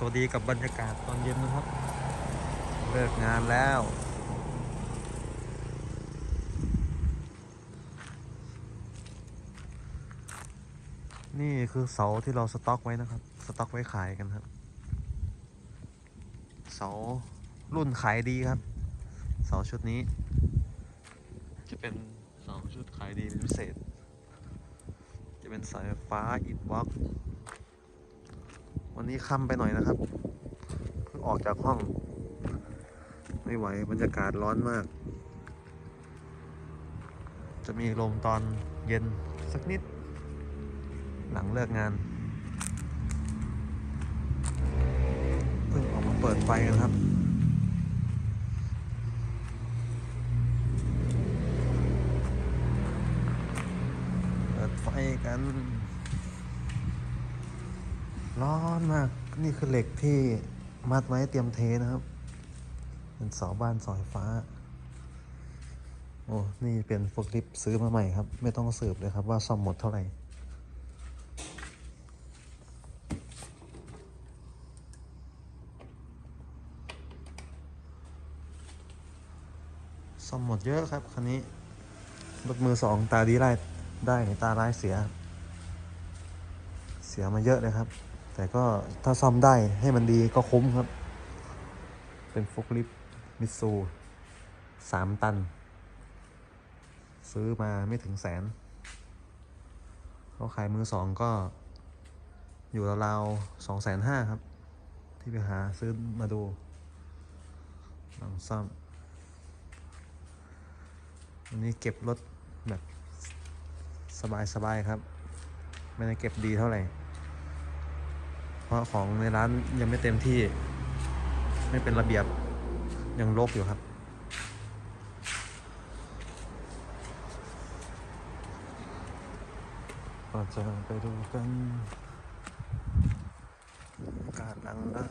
สวัสดีกับบรรยากาศตอนเย็นนะครับ เลิกงานแล้ว นี่คือเสาที่เราสต็อกไว้นะครับ สต็อกไว้ขายกันครับ เสารุ่นขายดีครับ เสาชุดนี้ จะเป็นเสาชุดขายดีเป็นพิเศษ จะเป็นสายฟ้าอิดบล็อกวั นี้ค่ำไปหน่อยนะครับเพิ่งออกจากห้อง ไม่ไหวบรรยากาศร้อนมาก จะมีลมตอนเย็นสักนิด หลังเลิกงานเพิ่งออกมาเปิดไฟกันครับเปิดไฟกัน ร้อนมาก นี่คือเหล็กที่มัดไว้เตรียมเทนะครับ เป็นเสาบ้านสาไฟฟ้า โอ้ นี่เป็นฟกลิฟซื้อมาใหม่ครับ ไม่ต้องสืบเลยครับว่าซ่อมหมดเท่าไหร่ ซ่อมหมดเยอะครับ คันนี้รถมือสองตาดีไล่ได้ตาร้ายเสีย เสียมาเยอะเลยครับ แต่ก็ถ้าซ่อมได้ให้มันดีก็คุ้มครับ เป็นโฟกลิฟต์มิซูสามตัน ซื้อมาไม่ถึงแสนเขาขายมือสองก็ อยู่ราวๆสองแสนห้าครับ ที่ไปหาซื้อมาดูลองซ่อมวันนี้เก็บรถแบบสบายๆครับ ไม่ได้เก็บดีเท่าไหร่ เพราะของในร้านยังไม่เต็มที่ ไม่เป็นระเบียบยังรกอยู่ครับเราจะไปดูกันการล้างร้าน